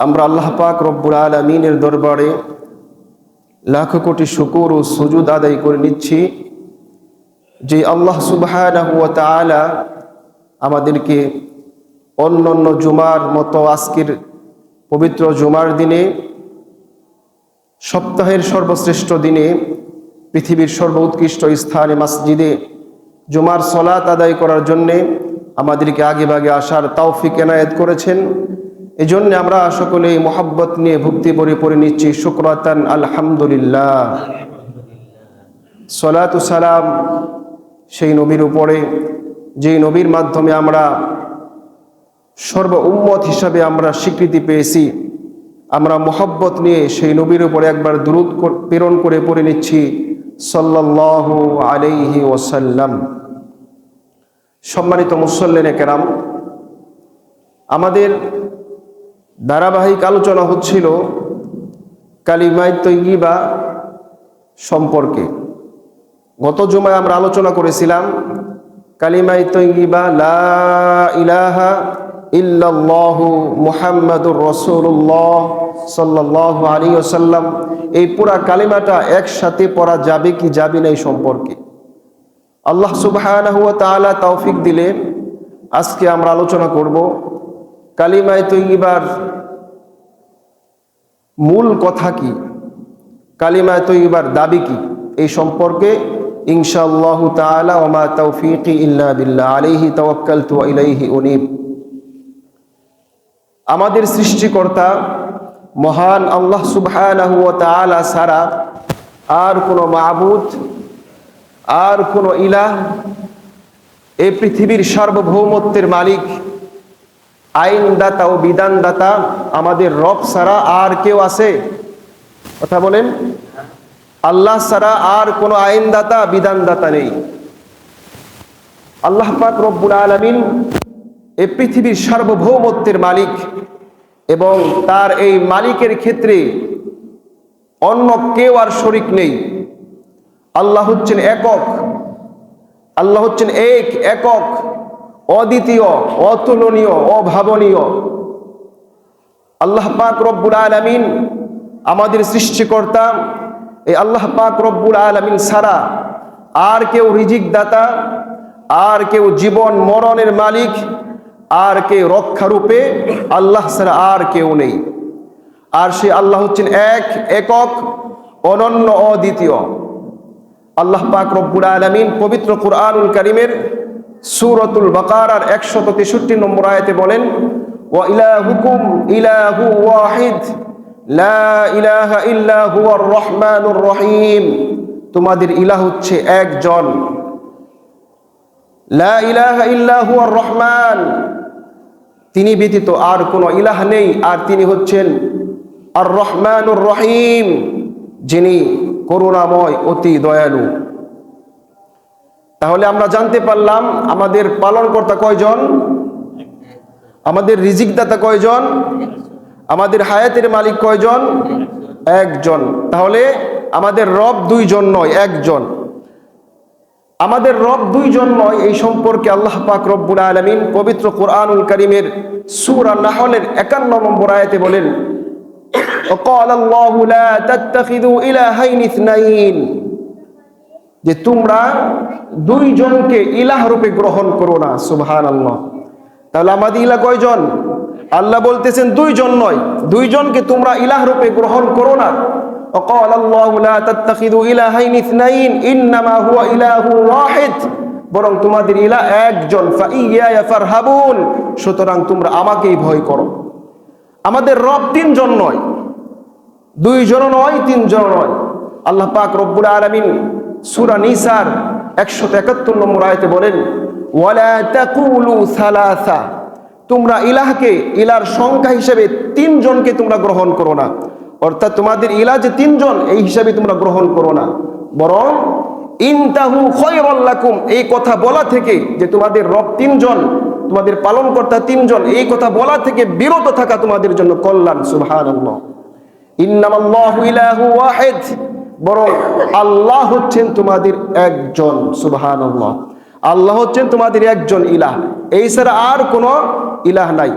আমরা আল্লাহ পাক রব্বুল আলমিনের দরবারে লাখ কোটি শুকুর ও সুজুদ আদায় করে নিচ্ছি যে আল্লাহ সুবাহ আমাদেরকে অন্য অন্য জুমার মতো আজকের পবিত্র জুমার দিনে, সপ্তাহের সর্বশ্রেষ্ঠ দিনে, পৃথিবীর সর্বোৎকৃষ্ট স্থানে, মসজিদে জুমার সলাত আদায় করার জন্যে আমাদেরকে আগে ভাগে আসার তাওফিক এনায়েত করেছেন। এই জন্যে আমরা সকলেই মোহাব্বত নিয়ে ভক্তি পরে পড়ে নিচ্ছি, শুক্রাতান আলহামদুলিল্লাহ। সলাতু সালাম সেই নবীর উপরে, যেই নবীর মাধ্যমে আমরা সর্ব উম্মত হিসাবে আমরা স্বীকৃতি পেয়েছি, আমরা মোহব্বত নিয়ে সেই নবীর উপরে একবার দূরত প্রেরণ করে পড়ে নিচ্ছি, সাল্লাল্লাহু আলাইহি ওসাল্লাম সম্মানিত মুসল্লেনে কেরাম, আমাদের ধারাবাহিক আলোচনা হচ্ছিল কালিমাই তৈগিবা সম্পর্কে। গত জুমায় আমরা আলোচনা করেছিলাম কালিমাই তৈগিবা লা ইলাহা মুহাম্মাদুর রসুল্লাহ সাল্লাহ আলী ওসাল্লাম এই পুরা কালিমাটা একসাথে পড়া যাবে কি যাবে না এই সম্পর্কে। আল্লাহ সুবাহ তাআলা তৌফিক দিলে আজকে আমরা আলোচনা করব কালিমায় তৈবার মূল কথা কি? কালিমায় তৈবার দাবি কি? এই সম্পর্কে ইনশাআল্লাহ তাআলা ওমা তৌফিকি ইল্লা বিল্লাহ উনীব। আমাদের সৃষ্টিকর্তা মহান আল্লাহ তাআলা ছাড়া আর কোনো মাবুদ, আর কোনো ইলাহ, এই পৃথিবীর সার্বভৌমত্বের মালিক আইনদাতা ও বিধানদাতা আমাদের রব ছাড়া আর কেউ আছে? কথা বলেন। আল্লাহ ছাড়া আর কোনো আইনদাতা, বিধানদাতা নেই। আল্লাহ পাক রব্বুল আলমিন এ পৃথিবীর সার্বভৌমত্বের মালিক এবং তার এই মালিকের ক্ষেত্রে অন্য কেউ আর শরিক নেই। আল্লাহ হচ্ছেন একক। আল্লাহ হচ্ছেন এক, একক। অদ্বিতীয়, অতুলনীয়, অভাবনীয়। আল্লাহ পাক রব্বুল আলমিন আমাদের সৃষ্টিকর্তা, এই আল্লাহ পাক রব্বুল আলমিন ছাড়া আর কেউ রিজিক দাতা আর কেউ জীবন মরণের মালিক, আর কে রক্ষারূপে আল্লাহ ছাড়া আর কেউ নেই। আর সে আল্লাহ হচ্ছেন এক, একক, অনন্য, অদ্বিতীয়। আল্লাহ পাক রব্বুল আলমিন পবিত্র কুরআনুল করিমের সুরতুল বাকারার একশত তেষট্টি নম্বর আয়তে বলেন, ওয়া ইলাহুকুম ইলাহু ওয়াহিদ, লা ইলাহা ইল্লা তোমাদের ইলাহ হচ্ছে একজন। লা ইলাহা ইল্লা রহমান। তিনি ব্যতীত আর কোনো ইলাহ নেই, আর তিনি হচ্ছেন আর রহমানুর রহিম, যিনি করুণাময় অতি দয়ালু। তাহলে আমরা জানতে পারলাম আমাদের পালনকর্তা কয়জন আমাদের রিজিকদাতা কয়জন আমাদের হায়াতের মালিক কয়জন একজন তাহলে আমাদের রব দুইজন নয় একজন আমাদের রব দুইজন নয় এই সম্পর্কে আল্লাহ পাক রব্বুল আলমিন পবিত্র কোরআনুল করিমের সুরা নাহলের একান্ন নম্বর আয়াতে বলেন وقال الله لا تتخذوا إلهين اثنين যে তোমরা দুইজনকে ইলাহ রূপে গ্রহণ করো না সুবহান আল্লাহ তাহলে আমাদের ইলা কয়জন? আল্লাহ বলতেছেন দুইজন নয়, দুইজনকে তোমরা ইলাহ রূপে গ্রহণ করো না। وقال الله لا تتخذوا إلهين اثنين إنما هو إله واحد বরং তোমাদের ইলা একজন ফারহাবুন। সুতরাং তোমরা আমাকেই ভয় করো। আমাদের রব তিনজন নয় দুইজন নয় তিনজন নয়। আল্লাহ পাক রব্বুল আলমিন সুরা নিসার একশো একাত্তর নম্বর আয়তে বলেন তোমরা ইলাহকে ইলার সংখ্যা হিসেবে তিনজনকে তোমরা গ্রহণ করো না। অর্থাৎ তোমাদের ইলা যে তিনজন, এই হিসাবে তোমরা গ্রহণ করো না। বরং, ইনতাহু খয়রল্লাকুম এই কথা বলা থেকে যে তোমাদের রব তিনজন, তোমাদের পালনকর্তা তিনজন, এই কথা বলা থেকে বিরত থাকা তোমাদের জন্য কল্যাণ, সুবহানাল্লাহ। ইন্নামাল্লাহু ইলাহু ওয়াহিদ। বরং আল্লাহ হচ্ছেন তোমাদের একজন, সুবহানাল্লাহ। আল্লাহ হচ্ছেন তোমাদের একজন ইলাহ। এই ছাড়া আর কোনো ইলাহ নাই।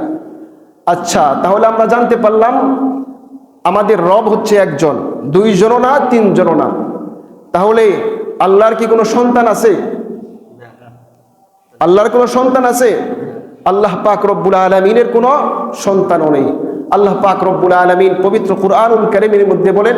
আচ্ছা তাহলে আমরা জানতে পারলাম, আমাদের রব হচ্ছে একজন। দুইজনও না, তিনজনও না। তাহলে আল্লাহর কি কোনো সন্তান আছে? আল্লাহর কোনো সন্তান আছে? আল্লাহ পাক রব্বুল আলমিনের কোনো সন্তানও নেই। আল্লাহ পাক রব্বুল আলমিন পবিত্র কুরআনুল কারিমের মধ্যে বলেন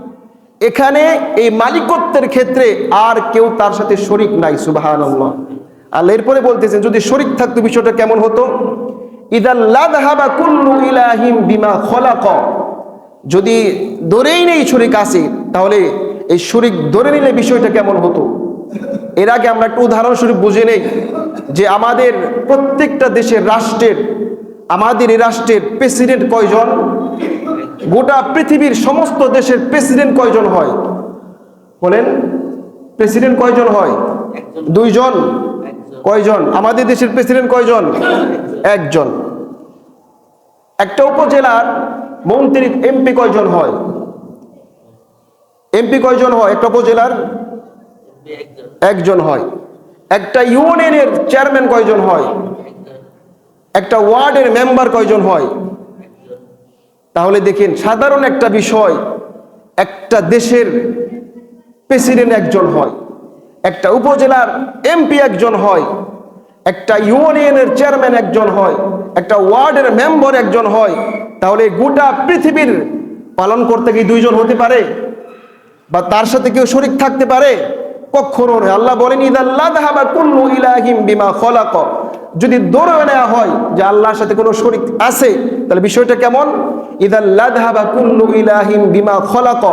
এখানে এই মালিকত্বের ক্ষেত্রে আর কেউ তার সাথে শরিক নাই, সুবহানাল্লাহ। আল্লাহ এরপরে বলতেছেন যদি শরিক থাকতো বিষয়টা কেমন হতো? যদি ধরেই নেই শরিক আসে তাহলে এই শরিক ধরে নিলে বিষয়টা কেমন হতো? এর আগে আমরা একটু উদাহরণস্বরূপ বুঝে নেই যে আমাদের প্রত্যেকটা দেশের রাষ্ট্রের, আমাদের এই রাষ্ট্রের প্রেসিডেন্ট কয়জন? গোটা পৃথিবীর সমস্ত দেশের প্রেসিডেন্ট কয়জন হয়? বলেন, প্রেসিডেন্ট কয়জন হয়? দুইজন। কয়জন? আমাদের দেশের প্রেসিডেন্ট কয়জন? একজন। একটা উপজেলার মন্ত্রী, এমপি কয়জন হয়? এমপি কয়জন হয়? একটা উপজেলার একজন হয়। একটা ইউনিয়নের চেয়ারম্যান কয়জন হয়? একটা ওয়ার্ডের মেম্বার কয়জন হয়? তাহলে দেখেন, সাধারণ একটা বিষয়, একটা দেশের প্রেসিডেন্ট একজন হয়, একটা উপজেলার এমপি একজন হয়, একটা ইউনিয়নের চেয়ারম্যান একজন হয়, একটা ওয়ার্ডের মেম্বার একজন হয়, তাহলে গোটা পৃথিবীর পালন করতে কি দুইজন হতে পারে? বা তার সাথে কেউ শরিক থাকতে পারে? নয় আল্লাহ বলেন বিমা যদি দৌড়ে নেওয়া হয় যে আল্লাহর সাথে কোনো শরিক আছে, তাহলে বিষয়টা কেমন? কুল্লু বিমা খলাক।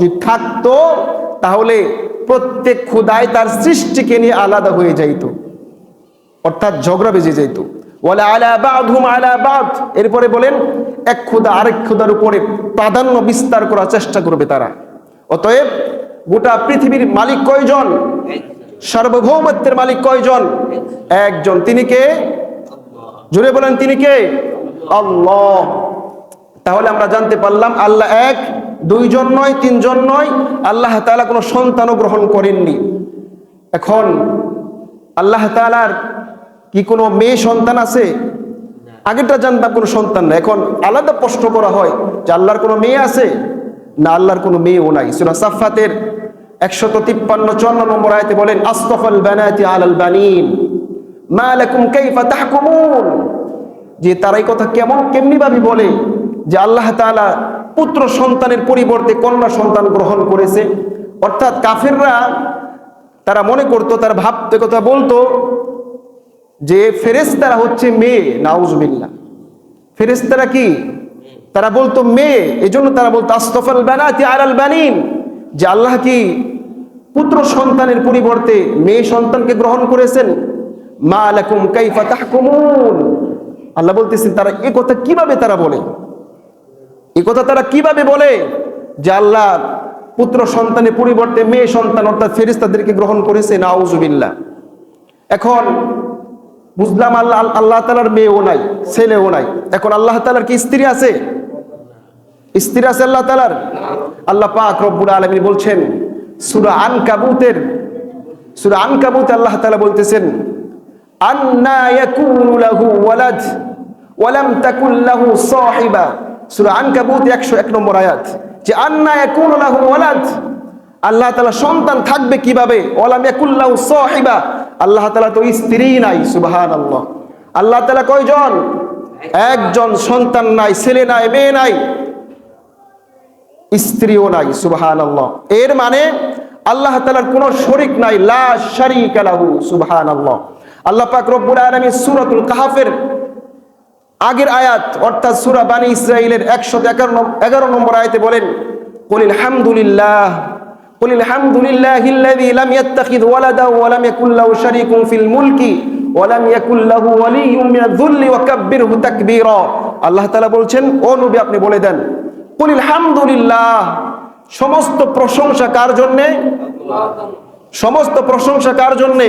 যদি থাকতো, তাহলে প্রত্যেক খুদাই তার সৃষ্টিকে নিয়ে আলাদা হয়ে যাইতো। অর্থাৎ ঝগড়া বেজে যাইত। ওয়ালা আলা বাদহুম আলা বাদ। এরপরে বলেন, এক খুদা আরেক খুদার উপরে প্রাধান্য বিস্তার করার চেষ্টা করবে তারা। অতএব গোটা পৃথিবীর মালিক কয়জন? সার্বভৌমত্বের মালিক কয়জন? একজন। তিনি কে? জুড়ে বলেন, তিনি কে? আল্লাহ। তাহলে আমরা জানতে পারলাম, আল্লাহ এক, দুইজন নয়, তিনজন নয়। আল্লাহ তাআলা কোনো সন্তানও গ্রহণ করেননি। এখন আল্লাহ তাআলার কি কোনো মেয়ে সন্তান আছে? আগেরটা জানতাম কোনো সন্তান না এখন আলাদা প্রশ্ন করা হয় যে আল্লাহর কোনো মেয়ে আছে? না, আল্লাহর কোনো মেয়েও নাই। সুরা সাফাতের একশত তিপ্পান্ন চুয়ান্ন নম্বর আয়তে বলেন, আস্তফাল বানাতি আলাল বানিন, মা লাকুম কাইফা তাহকুমুন। যে তারা এই কথা কেমন কেমনি ভাবে বলে যে আল্লাহ তাআলা পুত্র সন্তানের পরিবর্তে কন্যা সন্তান গ্রহণ করেছে। অর্থাৎ কাফেররা তারা মনে করতো, তারা ভাবতে কথা বলতো যে ফেরেস্তারা হচ্ছে মেয়ে নাউজবিল্লা ফেরেস্তারা কি? তারা বলতো মেয়ে, এজন্য তারা বলতো, আস্তফাল বানাতি আলাল বানিন। যে আল্লাহ কি পুত্র সন্তানের পরিবর্তে মেয়ে সন্তানকে গ্রহণ করেছেন। মা আলাকুম কাইফা তাহকুমুন। আল্লাহ বলতেছেন, তারা এ কথা কীভাবে তারা বলে? এ কথা তারা কীভাবে বলে? যে আল্লাহ পুত্র সন্তানের পরিবর্তে মেয়ে সন্তান অর্থাৎ ফেরেশতাদেরকে গ্রহণ করেছে নাউজুবিল্লাহ। এখন বুঝলাম আল্লাহ আল্লাহ তালার মেয়েও নাই, ছেলেও নাই। এখন আল্লাহ তালার কি স্ত্রী আছে? স্ত্রী আছে আল্লাহ তালার আল্লাহ পাক রব্বুল আলমী বলছেন সুরা আন কাবুতের সুরা আন কাবুতে আল্লাহ তালা বলতেছেন, আন্না ইয়াকুনু লাহু ওয়ালাদ ওয়ালাম তাকুল লাহু সাহিবা। সূরা আনকাবুত 101 নম্বর আয়াত, যে আন্না ইয়াকুনু লাহু ওয়ালাদ, আল্লাহ তাআলা সন্তান থাকবে কীভাবে? ওয়ালাম ইয়াকুল লাহু সাহিবা। আল্লাহ তাআলা তো স্ত্রী নাই, সুবহানাল্লাহ। আল্লাহ তাআলা কয়জন? একজন সন্তান নাই, ছেলে নাই, মেয়ে নাই। স্ত্রীও নাই, সুবহানাল্লাহ। এর মানে আল্লাহ তালার কোনো শরিক নাই, লা শারীকা লাহু, সুবহানাল্লাহ। আল্লাহ আল্লাহ পাক রব্বুল আলামিন সূরাতুল কাহাফের আগের আয়াত, অর্থাৎ সূরা বানি ইসরাইলের 111 নম্বর আয়াতে বলেন কুলিল হামদুলিল্লাহ হামদুলিল্লাহিল্লাযী লাম ইয়াত্তাখিয ওয়ালাদা ওয়া লাম ইয়াকুল লাহু শারীকুন ফিল মুলকি ওয়া লাম ইয়াকুল লাহু ওয়ালিয়্যুম মিনাল যুল্লি ওয়া কাব্বিরহু তাকবীরা। আল্লাহ তাআলা বলছেন, ও নবী, আপনি বলে দেন কুলিল হামদুলিল্লাহ। সমস্ত প্রশংসা কার জন্যে? সমস্ত প্রশংসা কার জন্যে?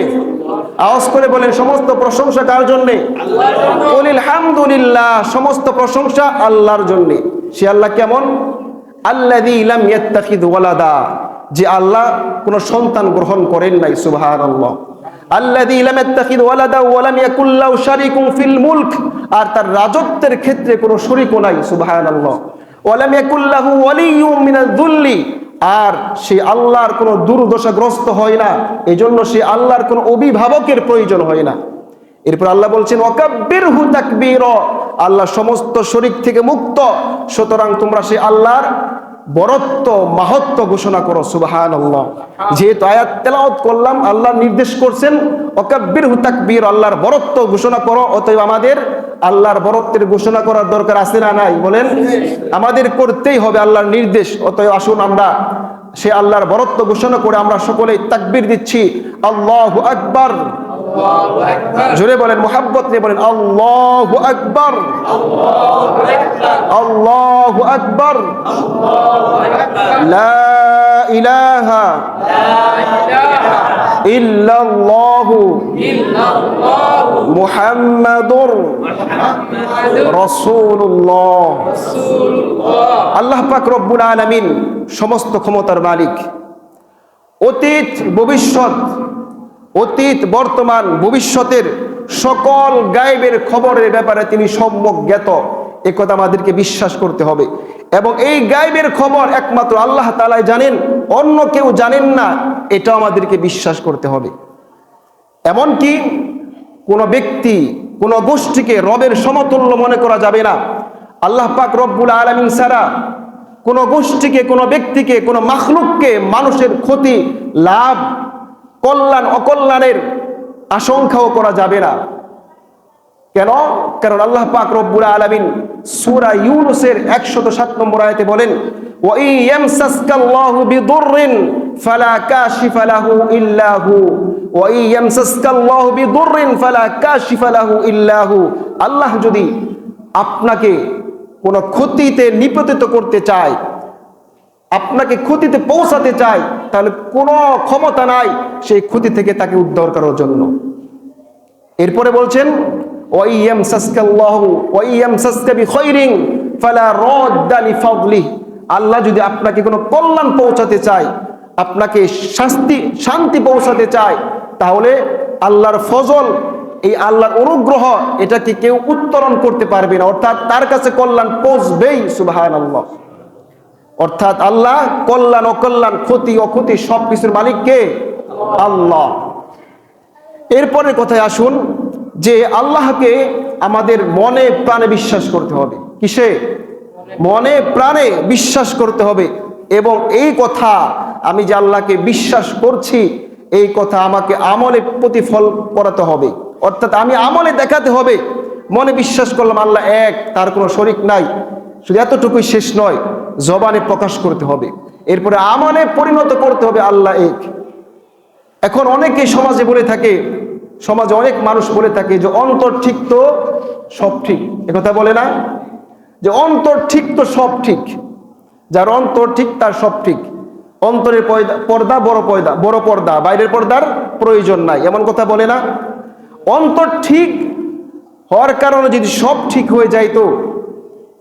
আওয়াজ করে বলেন, সমস্ত প্রশংসা কার জন্যে? কুলিল হামদুলিল্লাহ। সমস্ত প্রশংসা আল্লাহর জন্যে। সে আল্লাহ কেমন? ওয়ালাদা। যে আল্লাহ কোনো সন্তান গ্রহণ করেন নাই, সুবহানাল্লাহ। আল্লাযী লাম ইয়াত্তাখিদ ওয়ালাদা আর তার রাজত্বের ক্ষেত্রে কোনো শরীকও নাই ওয়া মিনাল যুল্লি। আর সে আল্লাহর কোনো দুর্দশাগ্রস্ত হয় না এই জন্য সে আল্লাহর কোনো অভিভাবকের প্রয়োজন হয় না। এরপর আল্লাহ বলছেন ওয়াকাব্বির হু তাকবীর। আল্লাহ সমস্ত শরিক থেকে মুক্ত। সুতরাং তোমরা সে আল্লাহর বরত্ব মাহত্ব ঘোষণা করো সুবাহান আল্লাহ যেহেতু আয়াত তেলাওয়াত করলাম আল্লাহ নির্দেশ করছেন ওকাব্বির হু তাকবীর আল্লাহর বরত্ব ঘোষণা করো অতএব আমাদের আল্লাহর বরত্বের ঘোষণা করার দরকার আছে না নাই? বলেন, আমাদের করতেই হবে আল্লাহর নির্দেশ। অতএব আসুন আমরা সে আল্লাহর বরত্ব ঘোষণা করে আমরা সকলেই তাকবির দিচ্ছি, আল্লাহু আকবার। জোরে বলেন, মোহাব্বত নিয়ে বলেন, আল্লাহু আকবার। আল্লাহু আকবার। লা ইলাহা রব্বুল আলামিন সমস্ত ক্ষমতার মালিক। অতীত, ভবিষ্যৎ, অতীত, বর্তমান, ভবিষ্যতের সকল গায়েবের খবরের ব্যাপারে তিনি সম্যক জ্ঞাত। একথা আমাদেরকে বিশ্বাস করতে হবে। এবং এই গায়েবের খবর একমাত্র আল্লাহ তালাই জানেন, অন্য কেউ জানেন না, এটাও আমাদেরকে বিশ্বাস করতে হবে। এমনকি কোনো ব্যক্তি, কোনো গোষ্ঠীকে রবের সমতুল্য মনে করা যাবে না। আল্লাহ পাক রব্বুল আলমিন সারা কোনো গোষ্ঠীকে, কোনো ব্যক্তিকে, কোনো মাখলুককে মানুষের ক্ষতি, লাভ, কল্যাণ, অকল্যাণের আশঙ্কাও করা যাবে না। কেন? কারণ আল্লাহ পাক রব্বুল আলামিন সূরা ইউনুসের 107 নম্বর আয়াতে বলেন ওয়া ইয়ামসাসকাল্লাহু বিদুররিন ফালা কাশিফা লাহু ইল্লা হু। ওয়া ইয়ামসাসকাল্লাহু বিদুররিন ফালা কাশিফা লাহু ইল্লা আল্লাহ যদি আপনাকে কোনো ক্ষতিতে নিপতিত করতে চায়, আপনাকে ক্ষতিতে পৌঁছাতে চায়, তাহলে কোনো ক্ষমতা নাই সেই ক্ষতি থেকে তাকে উদ্ধার করার জন্য। এরপরে বলছেন আল্লাহ যদি আপনাকে কোনো কল্যাণ পৌঁছাতে চায়, আপনাকে শাস্তি, শান্তি পৌঁছাতে চায়, তাহলে আল্লাহর ফজল, এই আল্লাহর অনুগ্রহ এটাকে কেউ উত্তরণ করতে পারবে না। অর্থাৎ তার কাছে কল্যাণ পৌঁছবেই সুবাহান আল্লাহ অর্থাৎ আল্লাহ কল্যাণ, অকল্যাণ, ক্ষতি, অক্ষতি সব কিছুর মালিককে আল্লাহ। এরপরে কথায় আসুন যে আল্লাহকে আমাদের মনে প্রাণে বিশ্বাস করতে হবে। কিসে? মনে প্রাণে বিশ্বাস করতে হবে। এবং এই কথা আমি যে আল্লাহকে বিশ্বাস করছি, এই কথা আমাকে আমলে প্রতিফল করাতে হবে। অর্থাৎ আমি আমলে দেখাতে হবে। মনে বিশ্বাস করলাম, আল্লাহ এক, তার কোনো শরিক নাই। শুধু এতটুকুই শেষ নয়, জবানে প্রকাশ করতে হবে। এরপরে আমলে পরিণত করতে হবে আল্লাহ এক। এখন অনেকেই সমাজে বলে থাকে সমাজে অনেক মানুষ বলে থাকে যে অন্তর ঠিক তো সব ঠিক। একথা বলে না? যে অন্তর ঠিক তো সব ঠিক। যার অন্তর ঠিক, তার সব ঠিক। অন্তরের পর্দা, বড় পর্দা বড় পর্দা। বাইরের পর্দার প্রয়োজন নাই। এমন কথা বলে না? অন্তর ঠিক হওয়ার কারণে যদি সব ঠিক হয়ে যায় তো?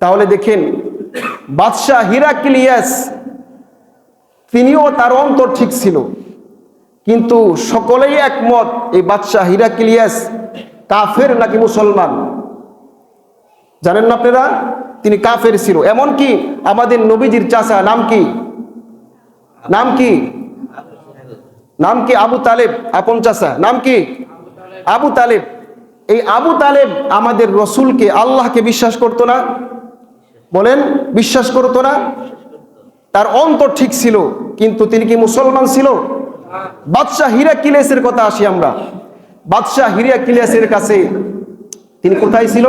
তাহলে দেখেন, বাদশাহ হিরাকিলিয়াস, তিনিও তার অন্তর ঠিক ছিল। কিন্তু সকলেই একমত, এই বাদশাহ হিরাকিলিয়াস কাফের নাকি মুসলমান? জানেন না আপনারা? তিনি কাফের ছিল। এমনকি আমাদের নবীজির চাচা, নাম কি? নাম কি? নাম কি? আবু তালেব, আপন চাচা। নাম কি? আবু তালেব। এই আবু তালেব আমাদের রসুলকে, আল্লাহকে বিশ্বাস করতো না? বলেন, বিশ্বাস করতো না? তার অন্তর ঠিক ছিল, কিন্তু তিনি কি মুসলমান ছিল? বাদশাহ হিরা কিলেসের কথা আসি আমরা। বাদশাহ হিরা কিলেসের কাছে তিনি কোথায় ছিল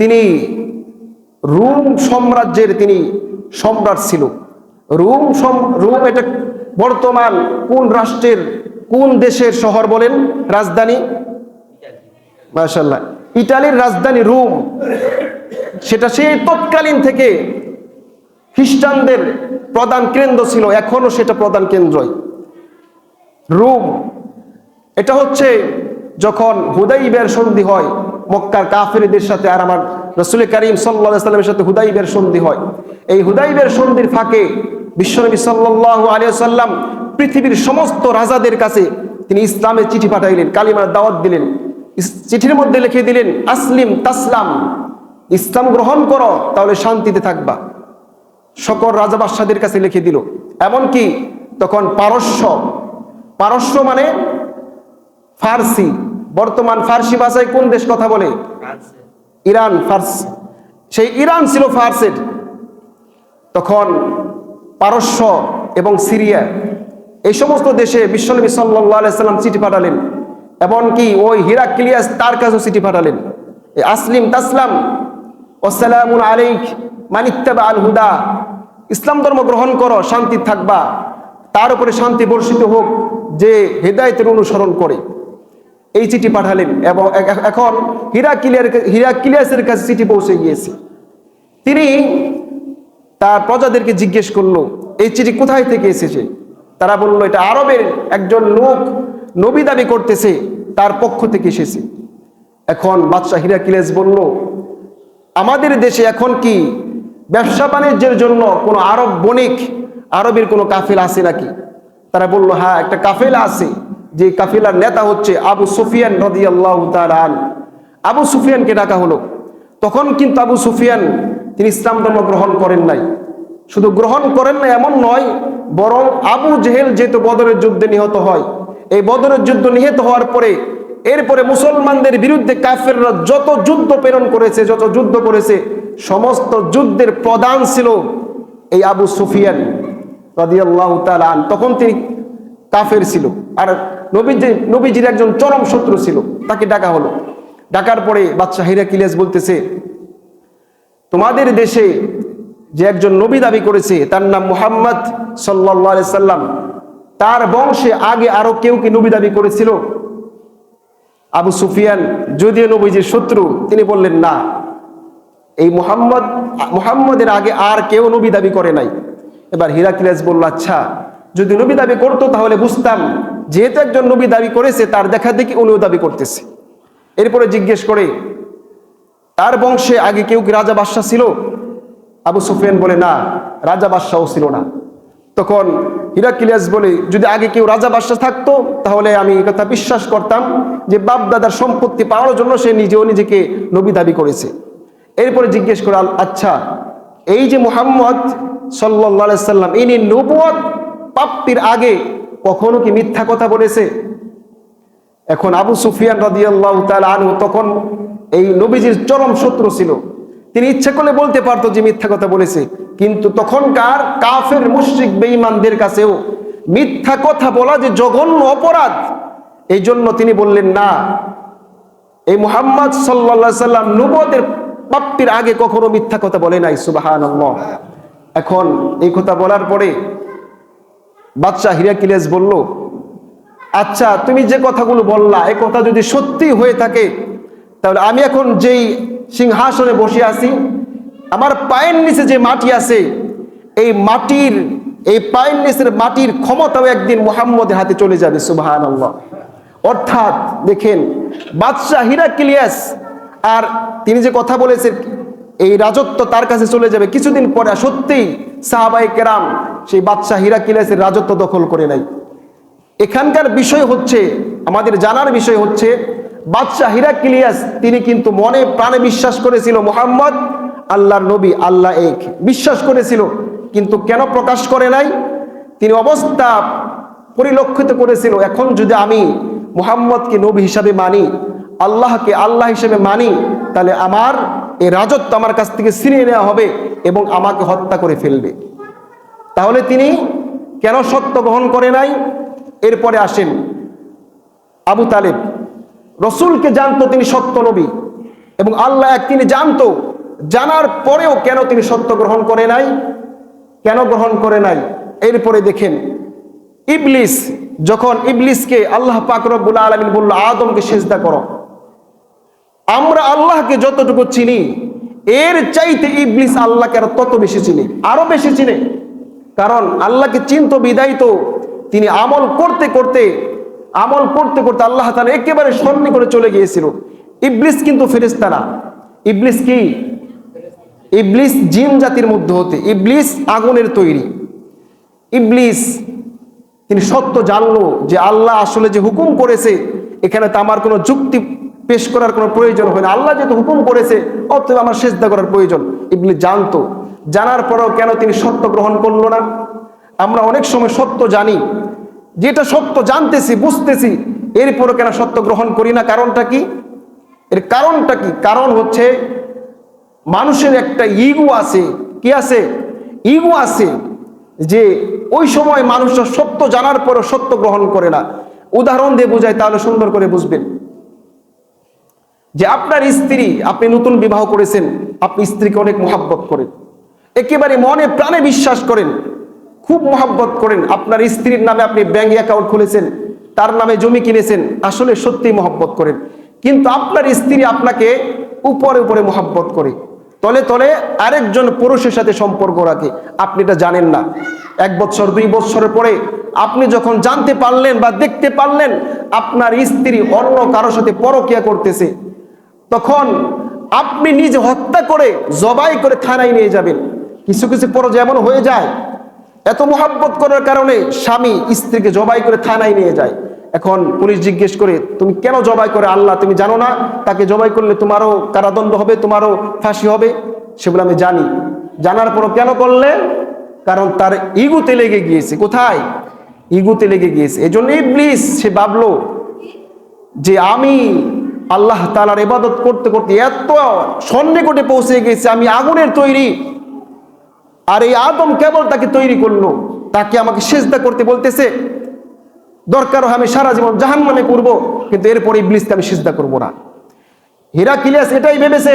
তিনি রুম সাম্রাজ্যের তিনি সম্রাট ছিল। রুম রুম এটা বর্তমান কোন রাষ্ট্রের, কোন দেশের শহর বলেন? রাজধানী? মাশাল্লাহ ইটালির রাজধানী রোম। সেটা সেই তৎকালীন থেকে খ্রিস্টানদের প্রধান কেন্দ্র ছিল। এখনও সেটা প্রধান কেন্দ্রই। রোম। এটা হচ্ছে যখন হুদাইবের সন্ধি হয়, মক্কার কাফেরদের সাথে আর আমার রসুল করিম সাল্লা সাল্লামের সাথে হুদাইবের সন্ধি হয়। এই হুদাইবের সন্ধির ফাঁকে বিশ্বনবী সাল্লাহ আলিয়া সাল্লাম পৃথিবীর সমস্ত রাজাদের কাছে তিনি ইসলামের চিঠি পাঠাইলেন, কালিমার দাওয়াত দিলেন চিঠির মধ্যে লিখে দিলেন, আসলিম তাসলাম, ইসলাম গ্রহণ করো, তাহলে শান্তিতে থাকবা। সকল রাজা বাদশাদের কাছে লিখে দিল। এমনকি তখন পারস্য পারস্য মানে ফার্সি। বর্তমান ফার্সি ভাষায় কোন দেশ কথা বলে? Iran, Farsi. সেই ইরান ছিল ফার্সের। তখন পারস্য এবং সিরিয়া এই সমস্ত দেশে বিশ্বনবী সাল্লাহ সাল্লাম চিঠি পাঠালেন। এমনকি ওই হিরাক্লিয়াস তার কাছেও চিঠি পাঠালেন। আসলিম তাসলাম ওসালামুন আলাইক, মানিত্তাবা আল হুদা। ইসলাম ধর্ম গ্রহণ করো, শান্তি থাকবা। তার উপরে শান্তি বর্ষিত হোক। যে হেদায়তের অনুসরণ করে। এই চিঠি পাঠালেন এবং এখন হিরাকিলিয়ার হিরাকিলিয়াসের কাছে চিঠি পৌঁছে গিয়েছে। তিনি তার প্রজাদেরকে জিজ্ঞেস করল, এই চিঠি কোথায় থেকে এসেছে? তারা বলল, এটা আরবের একজন লোক নবী দাবি করতেছে, তার পক্ষ থেকে এসেছে। এখন বাদশাহ হিরাকিলেস বলল, আমাদের দেশে এখন কি ব্যবসা বাণিজ্যের জন্য কোনো আরব বণিক আরবের কোনো কাফেলা আছে নাকি? তারা বলল হ্যাঁ একটা কাফেলা আছে, যে কাফেলার নেতা হচ্ছে আবু সুফিয়ান তাআলা আন আবু সুফিয়ানকে ডাকা হলো। তখন কিন্তু আবু সুফিয়ান, তিনি ইসলাম ধর্ম গ্রহণ করেন নাই। শুধু গ্রহণ করেন না এমন নয়, বরং আবু জেহেল যেহেতু বদরের যুদ্ধে নিহত হয়, এই বদরের যুদ্ধ নিহত হওয়ার পরে, এরপরে মুসলমানদের বিরুদ্ধে কাফেররা যত যুদ্ধ প্রেরণ করেছে, যত যুদ্ধ করেছে, সমস্ত যুদ্ধের প্রধান ছিল এই আবু সুফিয়ান। তখন তিনি কাফের ছিল। আর নবীজি নবীজির একজন চরম শত্রু ছিল। তাকে ডাকা হলো। ডাকার পরে বাদশাহ হিরাকিলিয়াস বলতেছে, তোমাদের দেশে যে একজন নবী দাবি করেছে, তার নাম মুহাম্মদ সাল্লাহ সাল্লাম, তার বংশে আগে আরও কেউ কি নবী দাবি করেছিল? আবু সুফিয়ান, যদিও নবীজির শত্রু। তিনি বললেন, না। এই মুহাম্মদ মুহাম্মদের আগে আর কেউ নবী দাবি করে নাই। এবার হিরাকিলাস বলল আচ্ছা যদি নবী দাবি করতো তাহলে বুঝতাম, যেহেতু একজন নবী দাবি করেছে, তার দেখা দেখি উনিও দাবি করতেছে। এরপরে জিজ্ঞেস করে, তার বংশে আগে কেউ কি রাজা বাদশাহ ছিল? আবু সুফিয়ান বলে, না, রাজা বাদশাহও ছিল না। তখন হিরাকিলিয়াস বলে, যদি আগে কেউ রাজা বাদশাহ থাকতো, তাহলে আমি এই কথা বিশ্বাস করতাম যে বাপ দাদার সম্পত্তি পাওয়ার জন্য সে নিজেও নিজেকে নবী দাবি করেছে। এরপরে জিজ্ঞেস করে আচ্ছা এই যে মুহাম্মদ সাল্লাহ সাল্লাম, ইনি নবুয়ত প্রাপ্তির আগে কখনো কি মিথ্যা কথা বলেছে? এখন আবু সুফিয়ান রাদিয়াল্লাহ তাআলা আনহু তখন এই নবীজির চরম শত্রু ছিল। তিনি ইচ্ছে করলে বলতে পারতো যে মিথ্যা কথা বলেছে, কিন্তু তখনকার কাফের মুশরিক বেঈমানদের কাছেও মিথ্যা কথা বলা যে জঘন্য অপরাধ, এই জন্য তিনি বললেন, না, এই মুহাম্মদ সাল্লা সাল্লাম নবতের প্রাপ্তির আগে কখনো মিথ্যা কথা বলে নাই সুবাহান এখন এই কথা বলার পরে বাদশাহ হিরাকিলেস বলল আচ্ছা তুমি যে কথাগুলো বললা এই কথা যদি সত্যি হয়ে থাকে, তাহলে আমি এখন যেই সিংহাসনে বসে আছি, আমার পায়ের নিচে যে মাটি আছে, এই মাটির, এই পায়ের নিচের মাটির ক্ষমতাও একদিন মুহাম্মদের হাতে চলে যাবে সুবাহান অর্থাৎ দেখেন, বাদশাহ হিরাকিলিয়াস আর তিনি যে কথা বলেছেন এই রাজত্ব তার কাছে চলে যাবে। কিছুদিন পরে সত্যিই সাহাবাই কেরাম সেই বাদশাহ হিরাকিলিয়াসের রাজত্ব দখল করে নাই এখানকার বিষয় হচ্ছে, আমাদের জানার বিষয় হচ্ছে, বাদশাহ হিরাকিলিয়াস তিনি কিন্তু মনে প্রাণে বিশ্বাস করেছিল মোহাম্মদ, আল্লাহর নবী, আল্লাহ এক। বিশ্বাস করেছিল, কিন্তু কেন প্রকাশ করে নাই? তিনি অবস্থা পরিলক্ষিত করেছিল, এখন যদি আমি মোহাম্মদকে নবী হিসাবে মানি, আল্লাহকে আল্লাহ হিসেবে মানি, তাহলে আমার এই রাজত্ব আমার কাছ থেকে ছিনিয়ে নেওয়া হবে এবং আমাকে হত্যা করে ফেলবে। তাহলে তিনি কেন সত্য গ্রহণ করে নাই? এরপরে আসেন আবু তালেব। রসুলকে জানতো তিনি সত্য নবী এবং আল্লাহ এক তিনি জানতো, জানার পরেও কেন তিনি সত্য গ্রহণ করে নাই? কেন গ্রহণ করে নাই? এরপরে দেখেন, ইবলিস যখন ইবলিসকে আল্লাহ পাক রব্বুল আলমিন বলল, আদমকে সেজদা করো। আমরা আল্লাহকে যতটুকু চিনি, এর চাইতে ইবলিস আল্লাহকে আরও তত বেশি চিনি, আরও বেশি চিনে। কারণ আল্লাহকে চিন্ত বিদায় তো তিনি আমল করতে করতে, আমল করতে করতে আল্লাহ তাআলা একেবারে সন্নি করে চলে গিয়েছিল। ইবলিস কিন্তু ফেরেশতা না ইবলিস কি? ইবলিস জিন জাতির মধ্যে হতে, ইবলিস আগুনের তৈরি। ইবলিস, তিনি সত্য জানলো যে আল্লাহ আসলে যে হুকুম করেছে, এখানে তো আমার কোনো যুক্তি পেশ করার কোনো প্রয়োজন হয় না। আল্লাহ যেহেতু হুকুম করেছে, অতএব আমার সেজদা করার প্রয়োজন। এগুলি জানতো জানার পরেও কেন তিনি সত্য গ্রহণ করল না? আমরা অনেক সময় সত্য জানি। যেটা সত্য জানতেছি, বুঝতেছি, এরপরও কেন সত্য গ্রহণ করি না? কারণটা কি? এর কারণটা কি? কারণ হচ্ছে মানুষের একটা ইগো আছে। কি আছে? ইগো আছে যে ওই সময় মানুষরা সত্য জানার পরও সত্য গ্রহণ করে না। উদাহরণ দিয়ে বোঝায় তাহলে সুন্দর করে বুঝবেন। যে আপনার স্ত্রী, আপনি নতুন বিবাহ করেছেন, আপনি স্ত্রীকে অনেক মহাব্বত করেন। একেবারে মনে প্রাণে বিশ্বাস করেন, খুব মহাব্বত করেন। আপনার স্ত্রীর নামে আপনি ব্যাংক অ্যাকাউন্ট খুলেছেন, তার নামে জমি কিনেছেন, আসলে সত্যি মহব্বত করেন। কিন্তু আপনার স্ত্রী আপনাকে উপরে উপরে মহাব্বত করে। তলে তলে আরেকজন পুরুষের সাথে সম্পর্ক রাখে। আপনি এটা জানেন না। এক বছর, দুই বছরের পরে আপনি যখন জানতে পারলেন বা দেখতে পারলেন, আপনার স্ত্রী অন্য কারোর সাথে পরকিয়া করতেছে তখন আপনি নিজে হত্যা করে, জবাই করে থানায় নিয়ে যাবেন। কিছু কিছু পর্যায়ে এমন হয়ে যায়, এত মোহাব্বত করার কারণে স্বামী স্ত্রীকে জবাই করে থানায় নিয়ে যায়। এখন পুলিশ জিজ্ঞেস করে, তুমি কেন জবাই করে? আল্লাহ, তুমি জানো না? তাকে জবাই করলে তোমারও কারাদণ্ড হবে, তোমারও ফাঁসি হবে? সেগুলো আমি জানি। জানার পরও কেন করলে? কারণ তার ইগুতে লেগে গিয়েছে। কোথায়? ইগুতে লেগে গিয়েছে। এই জন্য ইবলিস, সে ভাবলো যে আমি আল্লাহ তালার ইবাদত করতে করতে এত সন্নিকটে পৌঁছে গেছে, আমি আগুনের তৈরি। আর এই আদম কেবল তাকে তৈরি করল, তাকে আমাকে সেজদা করতে বলতেছে, দরকার হয় আমি সারা জীবন জাহান নামে করব কিন্তু এরপর ইবলিসকে আমি সেজদা করব না। হিরাকিলিয়াস এটাই ভেবেছে,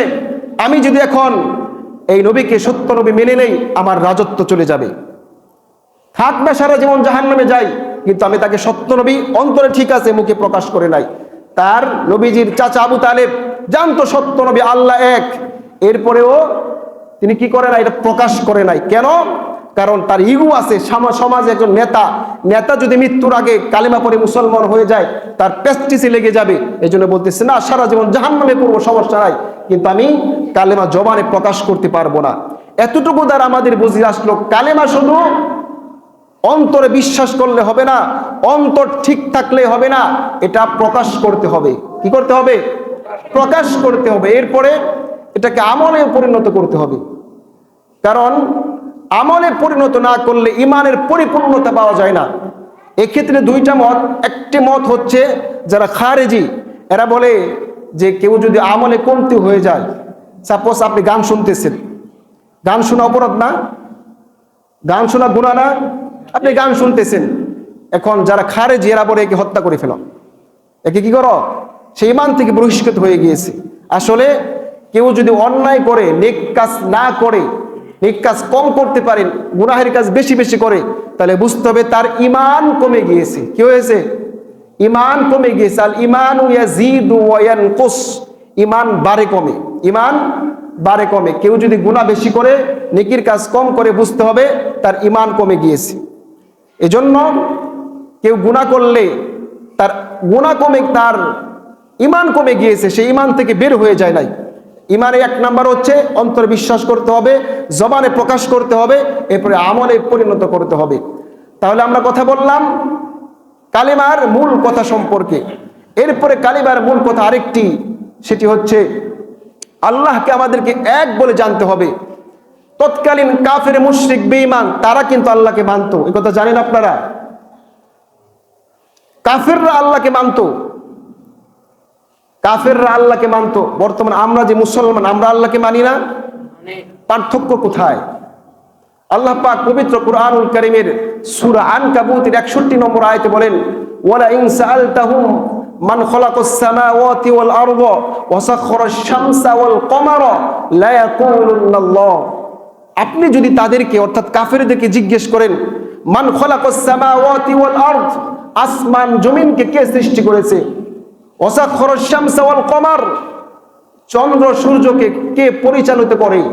আমি যদি এখন এই নবীকে সত্য নবী মেনে নেই, আমার রাজত্ব চলে যাবে। থাকবে সারা জীবন জাহান নামে যাই, কিন্তু আমি তাকে সত্য নবী অন্তরে ঠিক আছে, মুখে প্রকাশ করে নাই। তার নবীজির চাচা আবু তালেব জানতো সত্য নবী আল্লাহ এক। এরপরেও তিনি কি করে না এটা প্রকাশ করে নাই। কেন? কারণ তার ইগু আছে। সামা- সমাজে একজন নেতা। নেতা যদি মৃত্যুর আগে কালিমা পরে মুসলমান হয়ে যায়, তার পেস্টিসে লেগে যাবে। এই জন্য বলতেছে, না, সারা জীবন জাহান নামে পড়ব, সমস্যা নাই। কিন্তু আমি কালেমা জবানে প্রকাশ করতে পারব না। এতটুকু দ্বারা আমাদের বুঝে আসলো, কালেমা শুধু অন্তরে বিশ্বাস করলে হবে না, অন্তর ঠিক থাকলে হবে না, এটা প্রকাশ করতে হবে। কি করতে হবে? প্রকাশ করতে হবে। এরপরে এটাকে আমলে পরিণত করতে হবে। কারণ আমলে পরিণত না করলে ইমানের পরিপূর্ণতা পাওয়া যায় না। এক্ষেত্রে দুইটা মত। একটি মত হচ্ছে যারা খারেজি, এরা বলে যে কেউ যদি আমলে কমতি হয়ে যায় সাপোজ আপনি গান শুনতেছেন। গান শোনা অপরাধ না? গান শোনা গুণা না? আপনি গান শুনতেছেন। এখন যারা খারেজি জেরা পরে একে হত্যা করে ফেল। একে কি করো? সে ইমান থেকে বহিষ্কৃত হয়ে গিয়েছে। আসলে কেউ যদি অন্যায় করে, নেক কাজ না করে, নেক কাজ কম করতে পারেন গুনাহের কাজ বেশি বেশি করে, তাহলে বুঝতে হবে তার ইমান কমে গিয়েছে। কি হয়েছে? ইমান কমে গিয়েছে। আল ইমান ইয়ানকুস। ইমান বাড়ে কমে। ইমান বাড়ে কমে। কেউ যদি গুনাহ বেশি করে, নেকির কাজ কম করে, বুঝতে হবে তার ইমান কমে গিয়েছে। এজন্য কেউ গুণা করলে তার গুনাহ কমে, তার ইমান কমে গিয়েছে, সেই ইমান থেকে বের হয়ে যায় নাই। ইমানে এক নাম্বার হচ্ছে অন্তরে বিশ্বাস করতে হবে, জবানে প্রকাশ করতে হবে, এরপরে আমলে পরিণত করতে হবে। তাহলে আমরা কথা বললাম কালিমার মূল কথা সম্পর্কে। এরপরে কালিমার মূল কথা আরেকটি, সেটি হচ্ছে আল্লাহকে আমাদেরকে এক বলে জানতে হবে। তৎকালীন কাফের মুশরিক বেঈমান, তারা কিন্তু আল্লাহকে মানতো। এই কথা জানেন আপনারা? কাফেররা আল্লাহকে মানতো। কাফেররা আল্লাহকে মানতো। বর্তমানে আমরা যে মুসলমান, আমরা আল্লাহকে মানি না? পার্থক্য কোথায়? আল্লাহ পাক পবিত্র কুরআনুল কারীমের সূরা আনকাবুতের 61 নম্বর আয়াতে বলেন, ওয়ালা ইন সাআলতাহুম মান খালাকাস সামাওয়াতি ওয়াল আরদা ওয়া সাখখারাশ শামসা ওয়াল কমারা লা ইয়াকুলুনাল্লাহ আপনি যদি তাদেরকে, অর্থাৎ কাফেরদেরকে জিজ্ঞেস করেন, মান আরদ? আসমান, জমিনকে কে সৃষ্টি করেছে? কমার। চন্দ্র সূর্যকে কে পরিচালিত করে?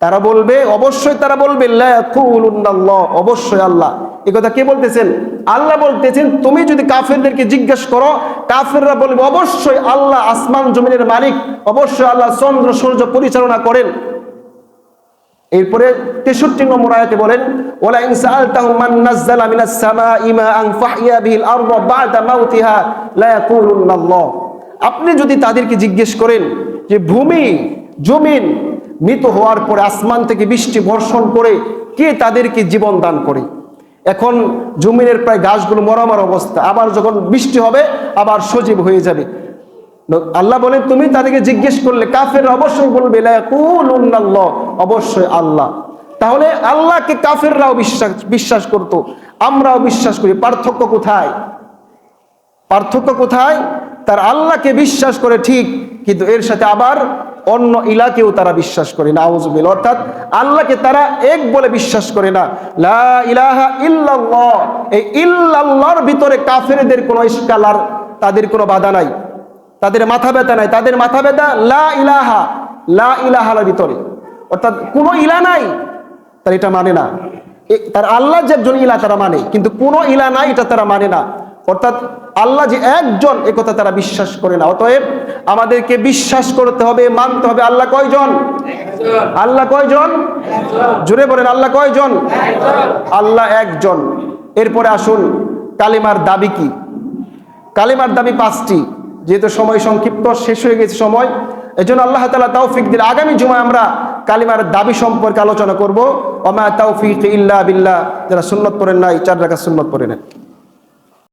তারা বলবে, অবশ্যই তারা বলবে অবশ্যই আল্লাহ। এ কথা কে বলতেছেন? আল্লাহ বলতেছেন, তুমি যদি কাফেরদেরকে জিজ্ঞেস করো, কাফেররা বলবে, অবশ্যই আল্লাহ আসমান, জমিনের মালিক। অবশ্যই আল্লাহ চন্দ্র সূর্য পরিচালনা করেন। এরপরে তেষট্টি নম্বর আয়াতে বলেন ওলা ইনসাআলতাহুম মান নাযালা মিনাস সামাই মাআন ফাহইয়া বিহিল আরদা বা'দা মাউতিহা লা আপনি যদি তাদেরকে জিজ্ঞেস করেন যে, ভূমি, জমিন মৃত হওয়ার পরে, আসমান থেকে বৃষ্টি বর্ষণ করে কে তাদেরকে জীবন দান করে? এখন জমিনের প্রায় গাছগুলো মরামার অবস্থা। আবার যখন বৃষ্টি হবে, আবার সজীব হয়ে যাবে। আল্লাহ বলেন, তুমি তাদেরকে জিজ্ঞেস করলে কাফের অবশ্যই বলবে অবশ্যই আল্লাহ। তাহলে আল্লাহকে কাফেররাও বিশ্বাস বিশ্বাস করত, আমরাও বিশ্বাস করি। পার্থক্য কোথায়? পার্থক্য কোথায়? তার আল্লাহকে বিশ্বাস করে ঠিক, কিন্তু এর সাথে আবার অন্য ইলাকেও তারা বিশ্বাস করে না। আউজবিল অর্থাৎ আল্লাহকে তারা এক বলে বিশ্বাস করে না। লা ইলাহা ইল্লাল্লাহ। এই ইল্লাল্লাহর ভিতরে কাফেরদের কোনো ইস্কালার তাদের কোনো বাধা নাই। তাদের মাথা ব্যথা নাই। তাদের মাথা ব্যথা লা ইলাহা, লা ইলাহার ভিতরে। অর্থাৎ কোনো ইলা নাই, তার এটা মানে না। তার আল্লাহ যে একজন ইলা তারা মানে কিন্তু কোনো ইলা নাই এটা তারা মানে না। অর্থাৎ আল্লাহ যে একজন, এ কথা তারা বিশ্বাস করে না। অতএব আমাদেরকে বিশ্বাস করতে হবে, মানতে হবে। আল্লাহ কয়জন? আল্লাহ কয়জন? জুড়ে বলেন, আল্লাহ কয়জন? আল্লাহ একজন। এরপরে আসুন, কালিমার দাবি কি? কালিমার দাবি পাঁচটি। যেহেতু সময় সংক্ষিপ্ত, শেষ হয়ে গেছে সময় এই জন্য আল্লাহ তালা তৌফিক দিল আগামী জুমায় আমরা কালিমার দাবি সম্পর্কে আলোচনা করব। অমায় তৌফিক ইল্লা বিল্লা যারা সুন্নত পড়েন নাই, চার রাখা সুন্নত পড়ে নেন।